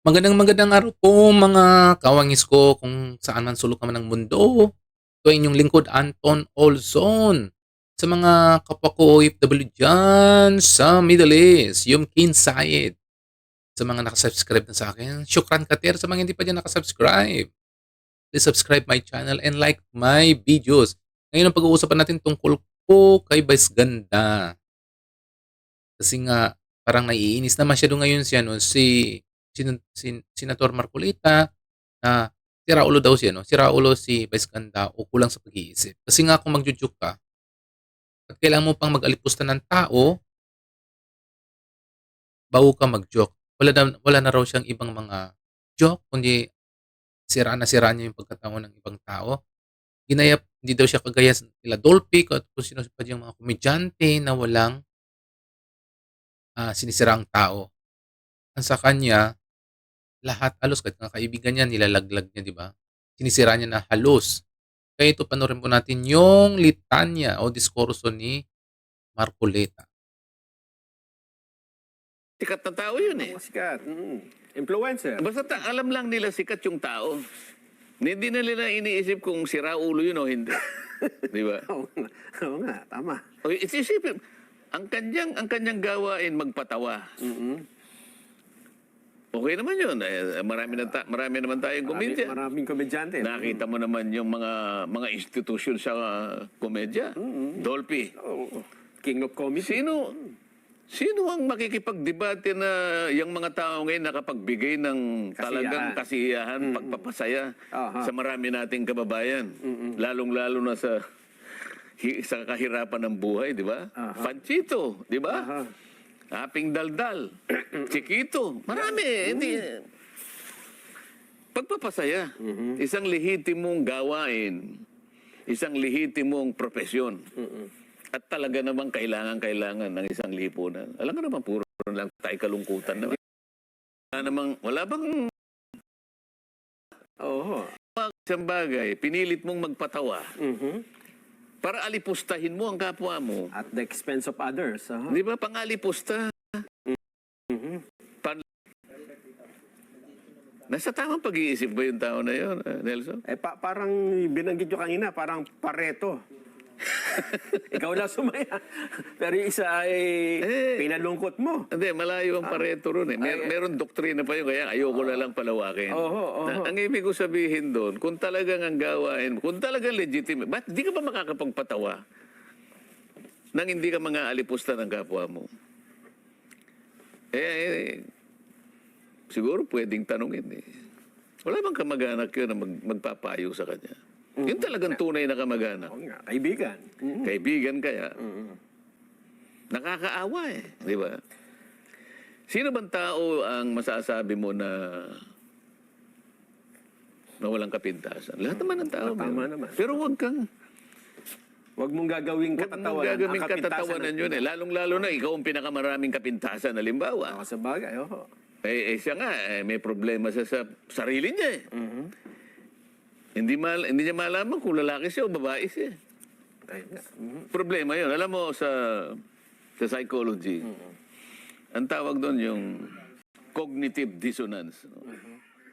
Magandang magandang araw po mga kawangis ko kung saan man sulok ka man ng mundo. Ito ay inyong lingkod Anton Olson. Sa mga kapwa ko OFW dyan sa Middle East, Yumkin Sayed. Sa mga nakasubscribe na sa akin, syukran katir sa mga hindi pa dyan nakasubscribe. Please subscribe my channel and like my videos. Ngayon ang pag-uusapan natin tungkol po kay Vice Ganda. Kasi nga, parang naiinis na masyado ngayon siya, no? Si, sin, sin, Senator Marcolita, na sira ulo daw siya, no? Sira ulo si Vice Ganda o kulang sa pag-iisip. Kasi nga kung magjujuk ka, at kailangan mo pang mag-alipusta ng tao, bago ka mag-joke. Wala na, wala na raw siyang ibang mga joke, kundi sira na sira niya yung pagkatao ng ibang tao. Ginaya, hindi daw siya kagaya sa nila Dolphy kung sino pa yung mga komedyante na walang ah, sinisira ang tao. Ang sa kanya, lahat halos kahit nga kaibigan niya, nilalaglag niya, di ba? Sinisira niya na halos. Kaya ito, panoorin po natin yung litanya o diskurso ni Marcoleta. Sikat na tao yun eh. Sikat. Mm. Influencer. Basta ta- alam lang nila sikat yung tao. Hindi na nila iniisip kung sira ulo yun o hindi. Di ba? Oo nga, oo nga, tama. O, isisipin, ang kanyang, ang kanyang gawain magpatawa. Mm-mm. Okay naman yun. Eh, marami, na ta- marami naman tayong Marami, komedya. maraming komedyante. Nakita mo naman yung mga mga institusyon sa uh, komedya. Dolphy. Oo. King of comedy. Sino sino ang makikipagdebate na yung mga tao ngayon nakapagbigay ng talagang kasiyahan, pagpapasaya Aha. sa marami nating kababayan, lalong-lalo na sa hi- sa kahirapan ng buhay, di ba? Panchito, di ba? Aha. Aping daldal, Chiquito, marami. Hindi, pagpapasaya, isang lehitimong gawain, isang lehitimong profesyon. At talaga namang kailangan-kailangan ng isang lipunan. Alam ka naman, puro lang tayo kalungkutan naman. Wala namang, wala bang Oo. isang bagay, pinilit mong magpatawa Mhm. Para alipustahin mo ang kapwa mo. At the expense of others. Aha. Di ba, pangalipusta? Mhm. Nasa tamang pag-iisip ba yung tao na yun, eh, Nelson? Eh, pa- parang binanggit nyo kanina, parang pareto. Ikaw lang sumaya. Pero yung isa ay Eh. pinalungkot mo. Hindi, malayo ang pareto ron eh. Mer- meron doktrina pa yun, kaya ayoko na lang palawakin. Oho, oho. Na- ang ibig ko sabihin doon, kung talagang ang gawain, kung talagang legitimate, ba't di ka ba makakapagpatawa nang hindi ka mga alipusta ng kapwa mo? Eh, eh, siguro pwedeng tanungin eh. Wala bang kamag-anak yun na mag- magpapayo sa kanya? Yun talagang tunay na kamag-anak. Oo nga, kaibigan. Mhm. Kaibigan kaya. Nakakaawa eh, di ba? Sino bang tao ang masasabi mo na na walang kapintasan? Lahat naman ng tao. Tama meron. naman. Pero huwag kang Huwag mong gagawing huwag katatawanan. mong gagawing Ang kapintasan katatawanan yun eh. Lalong-lalo na ikaw ang pinakamaraming kapintasan. Halimbawa, Oo, sa bagay, oo. eh, eh siya nga, eh, may problema siya sa sarili niya eh. Mhm. Hindi, mal, hindi niya malaman kung lalaki siya o babae siya. Ayun nga. Mhm. problema yun. Alam mo, sa, sa psychology, ang tawag doon yung cognitive dissonance. no?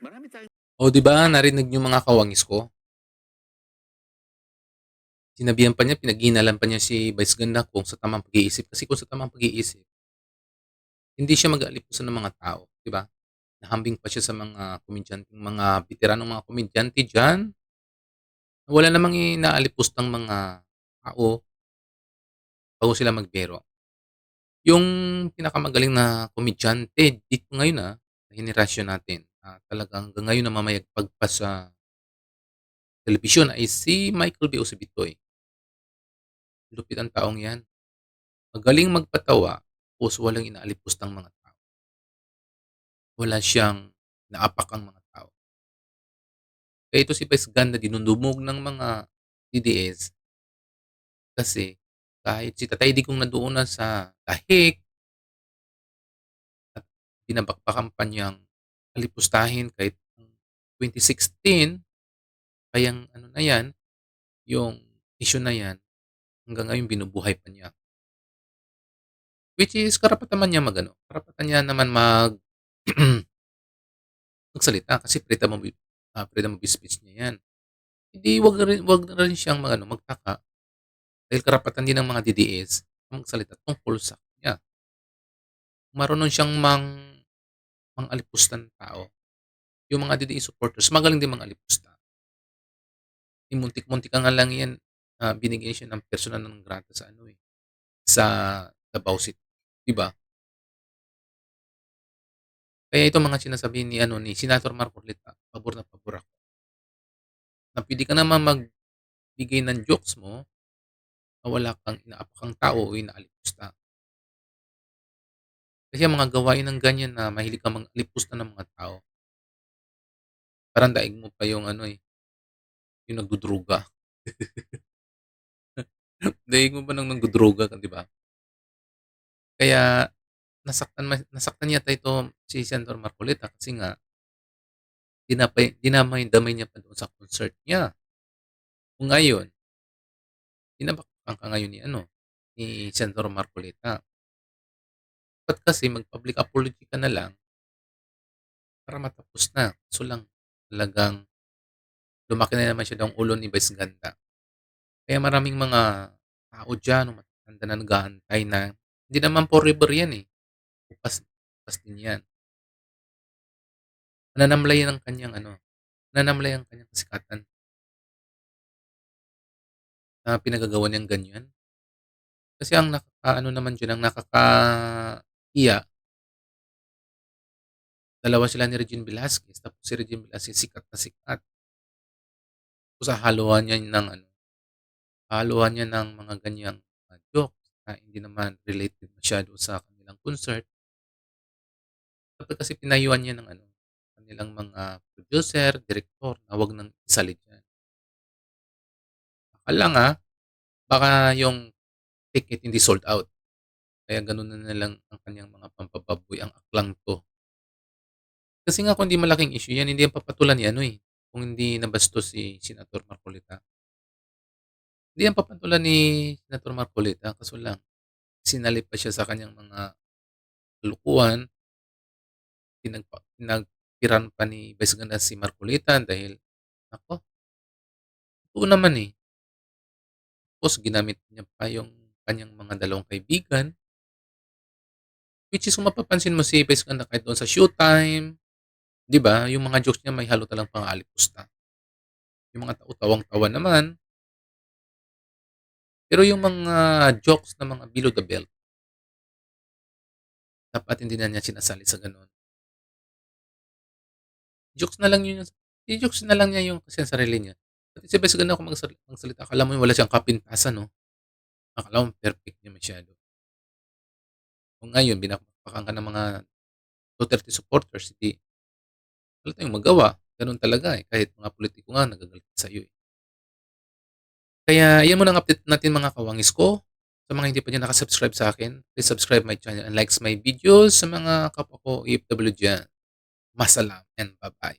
Marami tayong O di ba narinig niyo mga kawangis ko? Sinabihan pa niya, pinaghinalan pa niya si Vice Ganda kung sa tamang pag-iisip. Kasi kung sa tamang pag-iisip, hindi siya mag-aalipusan ng mga tao, di ba? Nahambing pa siya sa mga komedyante, mga veteranong mga komedyante dyan. Wala namang inaalipustang mga tao bago sila magbero. Yung pinakamagaling na komedyante dito ngayon ah, na henerasyon natin, ah, talagang hanggang ngayon na mamayagpag pa sa telebisyon ay si Michael B. Osibitoy. Lupit ang taong yan. Magaling magpatawa, tapos walang inaalipustang mga. Wala siyang naapak ang mga tao. Kaya ito si Vice Ganda dinudumog ng mga DDS kasi kahit si Tatay Digong nandoon na sa tahik at binabakbakan pa niyang alipustahin kahit 2016 kayang ano na yan yung issue na yan hanggang ngayon binubuhay pa niya which is karapatan man niya magano karapatan niya naman mag magsalita kasi freedom of ah, freedom of speech niya 'yan. Hindi wag na rin wag na rin siyang mag-ano, magtaka dahil karapatan din ng mga DDS na magsalita tungkol sa kanya. Marunong siyang mang mang-alipusta ng tao. Yung mga DDS supporters magaling din mang-alipusta. Eh, muntik-muntik nga lang 'yan, ah, binigyan siya ng persona non grata sa ano, eh, sa Davao City, 'di ba? Kaya itong mga sinasabi ni ano, ni Senator Marcolita, pabor na pabor ako. Na puwede ka naman magbigay ng jokes mo na wala kang inaapakang tao o inaalipusta. Kasi ang mga gawain ng ganyan na mahilig kang mang-alipusta ng mga tao parang daig mo pa yung ano, eh, yung nagdudruga. Daig mo pa ng nagdudruga ka, 'di ba? Kaya nasaktan nasaktan yata ito si Senator Marcolita kasi nga dinapay dinamay-damay niya pa doon sa concert niya. O ngayon Tinapakpan ka ngayon ni ano, ni Senator Marcolita. Dapat kasi mag-public apology ka na lang para matapos na. Kaso lang talagang lumaki na naman siya daw ulo ni Vice Ganda. Kaya maraming mga tao diyan o matatanda na nag-aantay na hindi naman forever 'yan, eh. Bukas bukas din 'yan. Nanamlay ang kanyang ano, nanamlay ang kanyang kasikatan. Na pinagagawa niyang ganyan. Kasi ang nakakaano naman diyan, ang nakakahiya dalawa sila ni Regine Velasquez tapos si Regine Velasquez sikat na sikat. Tapos hahaluan niya ng ano, hahaluan niya ng mga ganyang, ah, jokes na hindi naman related masyado sa kanilang concert. Dapat kasi pinayuhan niya ng ano, kanilang mga producer, direktor na wag nang isali diyan. Baka lang, ah, baka yung ticket hindi sold out. Kaya gano'n na lang ang kanyang mga pampababoy, ang aklang 'to. Kasi nga kung hindi malaking issue 'yan, hindi yan papatulan ano, eh, kung hindi nabastos si Senator Marcolita. Hindi yan papatulan ni Senator Marcolita kaso lang sinalip pa siya sa kanyang mga kalokohan. Pinagpa pinagtiran pa ni Vice Ganda si Marcolita dahil naku totoo naman, eh. Tapos ginamit niya pa yung kanyang mga dalawang kaibigan. Which is kung mapapansin mo si Vice Ganda kahit doon sa Showtime, 'di ba, yung mga jokes niya may halo talagang pang-aalipusta. Yung mga tao tawang-tawa naman. Pero yung mga jokes na mga below the belt dapat hindi na niya sinasali sa gano'n. Jokes na lang yun i-jokes na lang niya yung kasi sa sarili niya. Pati si Vice Ganda kung magsali magsalita akala mo wala siyang kapintasan 'no? Akala mo perfect niya masyado. Kung ngayon binabakbakan ka ng mga Duterte supporters, eh, di wala tayong magawa. Gano'n talaga, eh, kahit mga pulitiko nga nagagalit sa'yo, eh. Kaya yan muna ang update natin mga kawangis ko. Sa mga hindi pa diyan naka-subscribe sa akin, please subscribe my channel and likes my videos. Sa mga kapwa ko OFW diyan, maasalam and bye-bye.